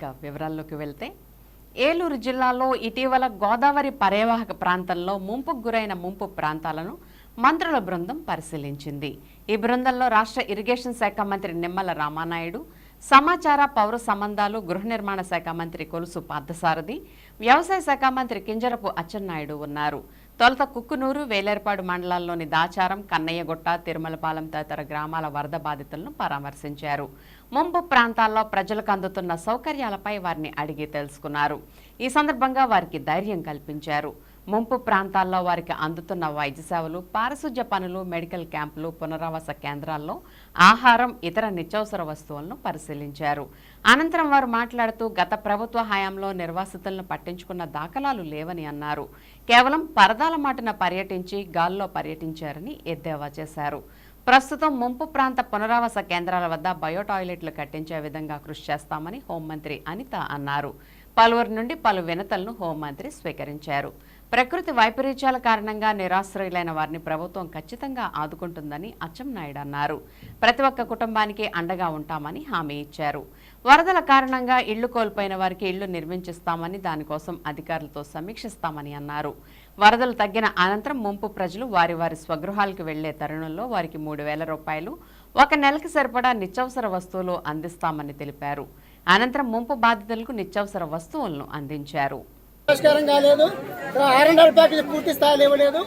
ఇక వివరాల్లోకి వెళ్తే ఏలూరు జిల్లాలో ఇటీవల గోదావరి పర్యవాహక ప్రాంతంలో ముంపుకు గురైన ముంపు ప్రాంతాలను మంత్రుల బృందం పరిశీలించింది. ఈ బృందంలో రాష్ట్ర ఇరిగేషన్ శాఖ మంత్రి నిమ్మల రామానాయుడు సమాచార పౌర సంబంధాలు గృహ నిర్మాణ శాఖ మంత్రి కొలుసు పార్థసారథి వ్యవసాయ శాఖ మంత్రి కింజరపు అచ్చెన్నాయుడు ఉన్నారు. తొలుత కుక్కునూరు వేలేర్పాడు మండలాల్లోని దాచారం కన్నయ్యగుట్ట తిరుమలపాలెం తదితర గ్రామాల వరద బాధితులను పరామర్శించారు. ముంపు ప్రాంతాల్లో ప్రజలకు అందుతున్న సౌకర్యాలపై వారిని అడిగి తెలుసుకున్నారు. ఈ సందర్భంగా వారికి ధైర్యం కల్పించారు. ముంపు ప్రాంతాల్లో వారికి అందుతున్న వైద్య సేవలు పారిశుధ్య పనులు మెడికల్ క్యాంపులు పునరావాస కేంద్రాల్లో ఆహారం ఇతర నిత్యావసర వస్తువులను పరిశీలించారు. అనంతరం వారు మాట్లాడుతూ గత ప్రభుత్వ హయాంలో నిర్వాసితులను పట్టించుకున్న దాఖలాలు లేవని అన్నారు. కేవలం పరదాల మాటన పర్యటించి గాల్లో పర్యటించారని ఎద్దేవా చేశారు. ప్రస్తుతం ముంపు ప్రాంత పునరావాస కేంద్రాల వద్ద బయో టాయిలెట్లు కట్టించే విధంగా కృషి చేస్తామని హోంమంత్రి అనిత అన్నారు. పలువురు నుండి పలు వినతలను హోంమంత్రి స్వీకరించారు. ప్రకృతి వైపరీత్యాల కారణంగా నిరాశ్రయులైన వారిని ప్రభుత్వం ఖచ్చితంగా ఆదుకుంటుందని అచ్చెన్నాయుడు అన్నారు. ప్రతి ఒక్క కుటుంబానికి అండగా ఉంటామని హామీ ఇచ్చారు. వరదల కారణంగా ఇళ్ళు కోల్పోయిన వారికి ఇళ్ళు నిర్మించిస్తామని దానికోసం అధికారులతో సమీక్షిస్తామని అన్నారు. వరదలు తగ్గిన అనంతరం ముంపు ప్రజలు వారి వారి స్వగృహాలకు వెళ్ళే తరుణంలో వారికి మూడు వేల రూపాయలు ఒక నెలకి సరిపడా నిత్యావసర వస్తువులు అందిస్తామని తెలిపారు. అనంతరం ముంపు బాధితులకు నిత్యావసర వస్తువులను అందించారు. పరిష్కారం కాలేదు. ఆర్ అండ్ ఆర్ పూర్తి స్థాయిలో ఇవ్వలేదు.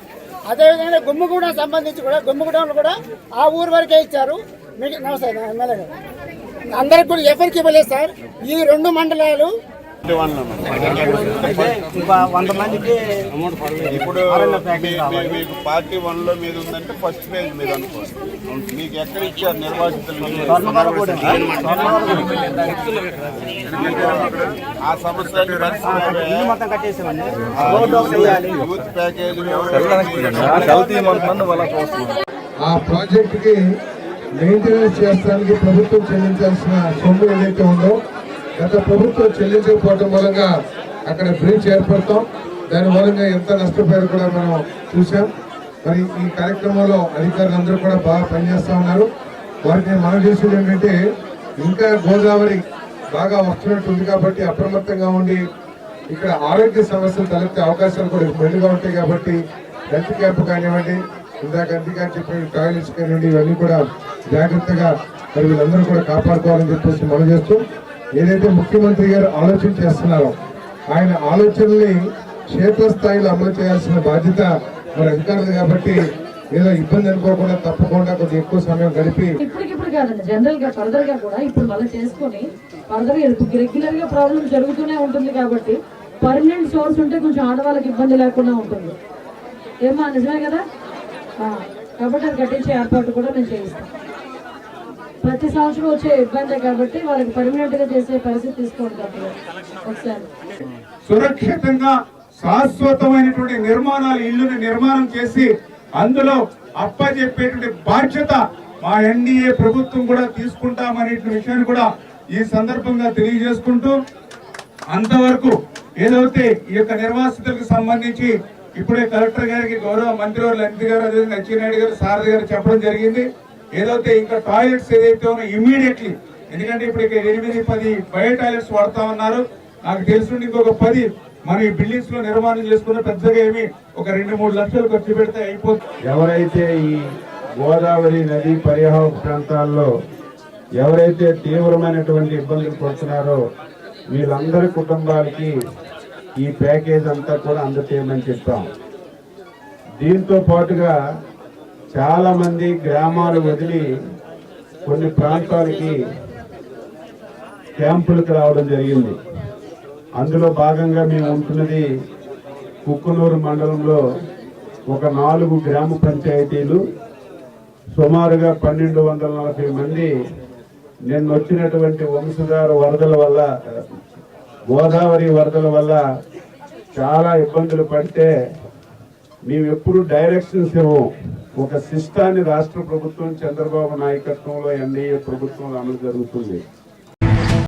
అదేవిధంగా గుమ్మగూడెం సంబంధించి కూడా గుమ్మగూడెంలో కూడా ఆ ఊరు వరకే ఇచ్చారు. మీకు నమస్తే ఎమ్మెల్యే గారు అందరికి కూడా ఎవరికి ఇవ్వలేదు సార్. ఈ రెండు మండలాలు వంద మందికి ఇప్పుడు మీకు పార్టీ వన్లో మీద ఉందంటే ఫస్ట్ పేజ్ మీద అనుకోండి. మీకు ఎక్కడ ఇచ్చారు నిర్వాసితులు ఆ వేయాలి యూత్ ప్యాకేజ్ ఆ ప్రాజెక్టుకి మెయింటెనెన్స్ చేస్తానికి ప్రభుత్వం చెల్లించాల్సిన సొమ్ము ఏదైతే ఉందో గత ప్రభుత్వం చెల్లించకపోవడం మూలంగా అక్కడ బ్రిడ్జ్ ఏర్పడతాం. దాని మూలంగా ఎంత నష్టపోయారు కూడా మనం చూసాం మరి ఈ కార్యక్రమంలో అధికారులందరూ కూడా బాగా పనిచేస్తూ ఉన్నారు. వారికి నేను మనం చేసేది ఏంటంటే ఇంకా గోదావరి బాగా వస్తున్నట్టుంది కాబట్టి అప్రమత్తంగా ఉండి ఇక్కడ ఆరోగ్య సమస్యలు తలెత్తే అవకాశాలు కూడా మెండుగా ఉంటాయి కాబట్టి హెల్త్ క్యాంప్ కానివ్వండి ఇందాక అందుకని చెప్పిన టాయిలెట్స్ కానివ్వండి ఇవన్నీ కూడా జాగ్రత్తగా మరి వీళ్ళందరూ కూడా కాపాడుకోవాలని చెప్పేసి మనం చేస్తూ ఏదైతే ముఖ్యమంత్రి గారు ఆలోచన చేస్తున్నారో ఆయన ఆలోచనల్ని క్షేత్రస్థాయిలో అమలు చేయాల్సిన బాధ్యత మరి అధికారులు కాబట్టి ఏదో ఇబ్బంది అనుకోకుండా తప్పకుండా కొంచెం ఎక్కువ సమయం గడిపి ఇప్పటికిప్పుడు కాదండి జనరల్గా ఫర్దర్గా కూడా ఇప్పుడు మళ్ళీ చేసుకొని ఫర్దర్గా రెగ్యులర్గా ప్రాబ్లం జరుగుతూనే ఉంటుంది కాబట్టి పర్మనెంట్ సోర్స్ ఉంటే కొంచెం ఆడవాళ్ళకి ఇబ్బంది లేకుండా ఉంటుంది. ఏమా నిజమే కదా? కాబట్టి అది కట్టించే ఏర్పాటు కూడా నేను చేయిస్తాను. ప్రతి సంవత్సరం వచ్చే ఇబ్బంది కాబట్టి వాళ్ళకి పర్మనెంట్గా చేసే పరిస్థితి తీసుకోండి ఒకసారి. సురక్షితంగా శాశ్వతమైనటువంటి నిర్మాణాలు ఇల్లుని నిర్మాణం చేసి అందులో అప్పచెప్పేటువంటి బాధ్యత మా ఎన్డీఏ ప్రభుత్వం కూడా తీసుకుంటామనే విషయాన్ని కూడా ఈ సందర్భంగా తెలియజేసుకుంటూ అంతవరకు ఏదైతే ఈ యొక్క నిర్వాసితులకు సంబంధించి ఇప్పుడే కలెక్టర్ గారికి గౌరవ మంత్రి వారు లలిత గారు అదేవిధంగా అచ్చెన్నాయుడు గారు సారథి గారు చెప్పడం జరిగింది. ఏదైతే ఇంకా టాయిలెట్స్ ఏదైతే ఉన్నాయో ఇమీడియట్లీ ఎందుకంటే ఇప్పుడు ఇక్కడ ఎనిమిది పది బయో టాయిలెట్స్ వాడుతా ఉన్నారు. నాకు తెలుసుండి ఇంకొక పది మనం ఈ బిల్డింగ్స్లో నిర్మాణం చేసుకున్న పెద్దగా ఏమి ఒక రెండు మూడు లక్షలు ఖర్చు పెడితే అయిపోతుంది. ఎవరైతే ఈ గోదావరి నది పరిహార ప్రాంతాల్లో ఎవరైతే తీవ్రమైనటువంటి ఇబ్బందులు పడుతున్నారో వీళ్ళందరి కుటుంబాలకి ఈ ప్యాకేజ్ అంతా కూడా అందచేయమని చెప్తాం. దీంతో పాటుగా చాలా మంది గ్రామాలు వదిలి కొన్ని ప్రాంతాలకి క్యాంపులకు రావడం జరిగింది. అందులో భాగంగా మేము ఉంటున్నది కుక్కునూరు మండలంలో ఒక నాలుగు గ్రామ పంచాయతీలు. సుమారుగా పన్నెండు వందల నలభై మంది నిన్న వచ్చినటువంటి వంశధార వరదల వల్ల గోదావరి వరదల వల్ల చాలా ఇబ్బందులు పడితే మేము ఎప్పుడు డైరెక్షన్స్ ఇవ్వము. ఒక సిస్టాన్ని రాష్ట్ర ప్రభుత్వం చంద్రబాబు నాయకత్వంలో ఎన్డీఏ ప్రభుత్వంలో అమలు జరుగుతుంది.